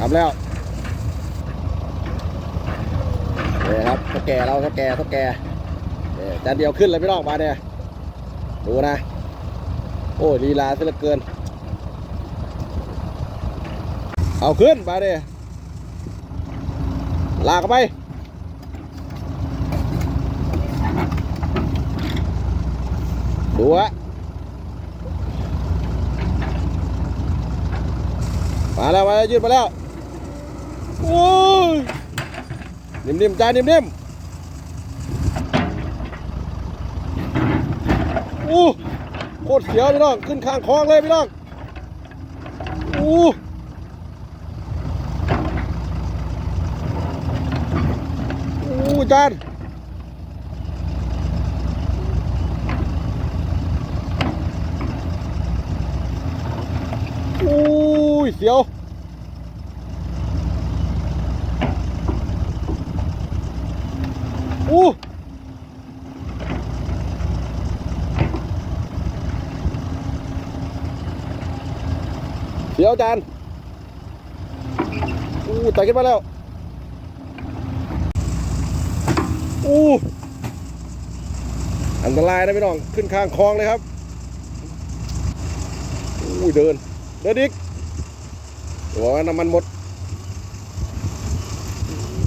ทำแล้วเนี่ครับเท่าแก่เราเท่าแก่เท่าแก่นี่จานเดียวขึ้นเลยพี่น้องมาเนี่ยดูนะ โอ้ยลีลาซะเหลือเกิน เอาขึ้นมาเนี่ยลากไปดูฮะมาแล้วมาแล้วยืดมาแล้ว โอ้ยนิ่มๆจานนิ่มๆอู้โคตรเสียวพี่น้องขึ้นข้างคลองเลยพี่น้องอู้อู้จานอุ้ยเสียว อู้เสียวจานอู้ไต่ขึ้นมาแล้ว อู้อันตรายนะพี่น้อง ขึ้นข้างคลองเลยครับ อู้เดิน เดินอีกเดี๋ยวน้ำมันหมด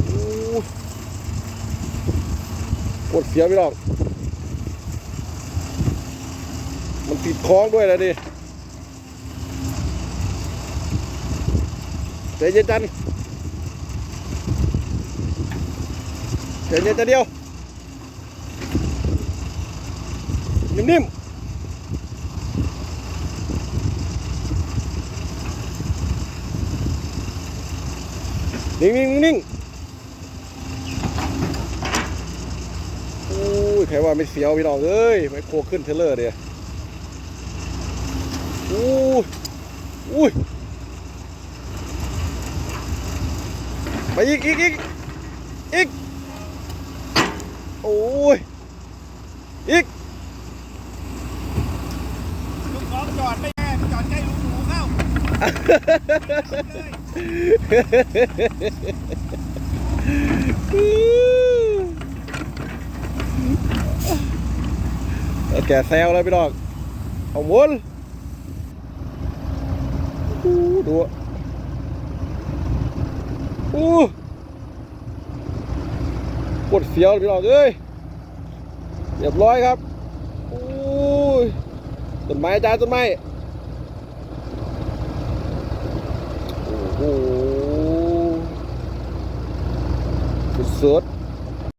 อู้ ปวดเสียพี่น้อง มันติดคล้องด้วยนะดิใจเย็นจันใจเย็นจันเดียว นิ่มๆนิ่งนิ่งนิ่งโอ้ยใครว่าไม่เสียวพี่น้องเอ้ยไม่โคขึ้นเทรลเลอร์เดียโอ้ยอุ้ยไปอีกอีกอีกอีกโอ้ยอีกลูกน้องจอดไม่แน่จอดใกล้ลูกหมูเข้าเอา แกแซวเลยพี่น้องเอาวนอู้ดูอู้ปวดเสียวเลยพี่น้องเอ้ยเรียบร้อยครับอู้ต้นไม้จ้าต้นไม้โอ้โหสุดๆ